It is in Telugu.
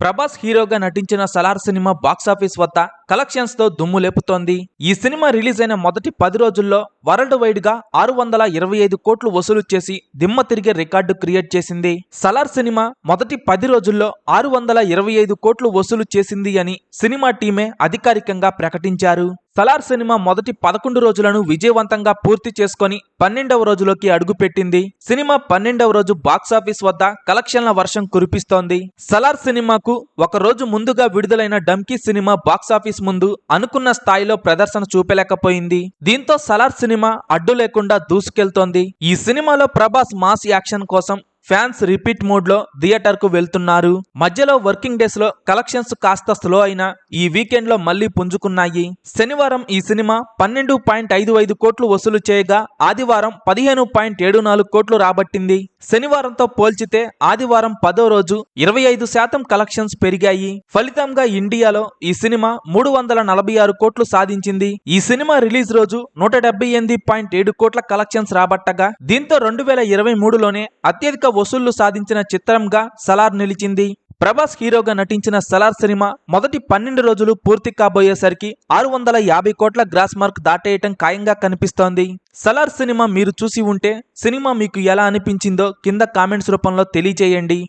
ప్రభాస్ హీరోగా నటించిన సలార్ సినిమా బాక్సాఫీస్ వద్ద కలెక్షన్స్తో దుమ్ము లేపుతోంది. ఈ సినిమా రిలీజ్ అయిన మొదటి పది రోజుల్లో వరల్డ్ వైడ్గా ఆరు వందల ఇరవై ఐదు కోట్లు వసూలు చేసి దిమ్మ తిరిగే రికార్డు క్రియేట్ చేసింది. సలార్ సినిమా మొదటి పది రోజుల్లో ఆరు వందల ఇరవై ఐదు కోట్లు వసూలు చేసింది అని సినిమా టీమే అధికారికంగా ప్రకటించారు. సలార్ సినిమా మొదటి పదకొండు రోజులను విజయవంతంగా పూర్తి చేసుకొని పన్నెండవ రోజులోకి అడుగుపెట్టింది. సినిమా పన్నెండవ రోజు బాక్సాఫీస్ వద్ద కలెక్షన్ల వర్షం కురిపిస్తోంది. సలార్ సినిమాకు ఒక రోజు ముందుగా విడుదలైన డంకీ సినిమా బాక్సాఫీస్ ముందు అనుకున్న స్థాయిలో ప్రదర్శన చూపలేకపోయింది. దీంతో సలార్ సినిమా అడ్డు లేకుండా దూసుకెళ్తోంది. ఈ సినిమాలో ప్రభాస్ మాస్ యాక్షన్ కోసం ఫ్యాన్స్ రిపీట్ మోడ్లో థియేటర్కు వెళ్తున్నారు. మధ్యలో వర్కింగ్ డేస్లో కలెక్షన్స్ కాస్త స్లో అయినా ఈ వీకెండ్లో మళ్ళీ పుంజుకున్నాయి. శనివారం ఈ సినిమా పన్నెండు పాయింట్ ఐదు ఐదు కోట్లు వసూలు చేయగా ఆదివారం పదిహేను పాయింట్ ఏడు నాలుగు కోట్లు రాబట్టింది. శనివారంతో పోల్చితే ఆదివారం పదో రోజు ఇరవై ఐదు శాతం కలెక్షన్స్ పెరిగాయి. ఫలితంగా ఇండియాలో ఈ సినిమా మూడు వందల నలభై ఆరు కోట్లు సాధించింది. ఈ సినిమా రిలీజ్ రోజు నూట డెబ్బై ఎనిమిది పాయింట్ ఏడు కోట్ల కలెక్షన్స్ రాబట్టగా దీంతో రెండు వేల ఇరవై మూడులోనే అత్యధిక వసూళ్ళు సాధించిన చిత్రంగా సలార్ నిలిచింది. ప్రభాస్ హీరోగా నటించిన సలార్ సినిమా మొదటి పన్నెండు రోజులు పూర్తి కాబోయేసరికి ఆరు వందల యాభై కోట్ల గ్రాస్ మార్క్ దాటేయటం ఖాయంగా కనిపిస్తోంది. సలార్ సినిమా మీరు చూసి ఉంటే సినిమా మీకు ఎలా అనిపించిందో కింద కామెంట్స్ రూపంలో తెలియజేయండి.